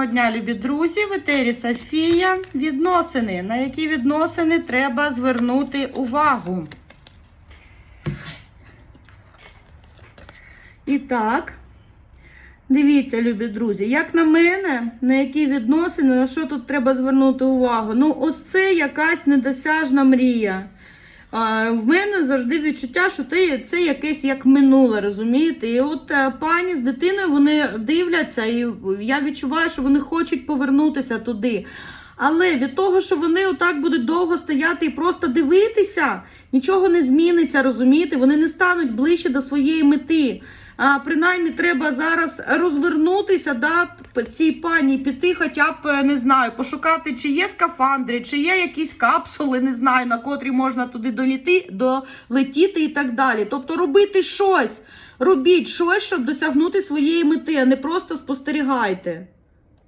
Доброго дня, любі друзі! В етері Софія. Відносини. На які відносини треба звернути увагу? І так, дивіться, любі друзі, як на мене, на які відносини, на що тут треба звернути увагу? Ну, ось це якась недосяжна мрія. В мене завжди відчуття, що це якесь як минуле, розумієте? І от е, пані з дитиною вони дивляться, і я відчуваю, що вони хочуть повернутися туди. Але від того, що вони отак будуть довго стояти і просто дивитися, нічого не зміниться, розумієте? Вони не стануть ближче до своєї мети. А принаймні треба зараз розвернутися, да, цій пані піти, хоча б е, не знаю, пошукати, чи є скафандри, чи є якісь капсули, не знаю, на котрі можна туди доліти, долетіти і так далі. Тобто робити щось, робіть щось, щоб досягнути своєї мети, а не просто спостерігайте.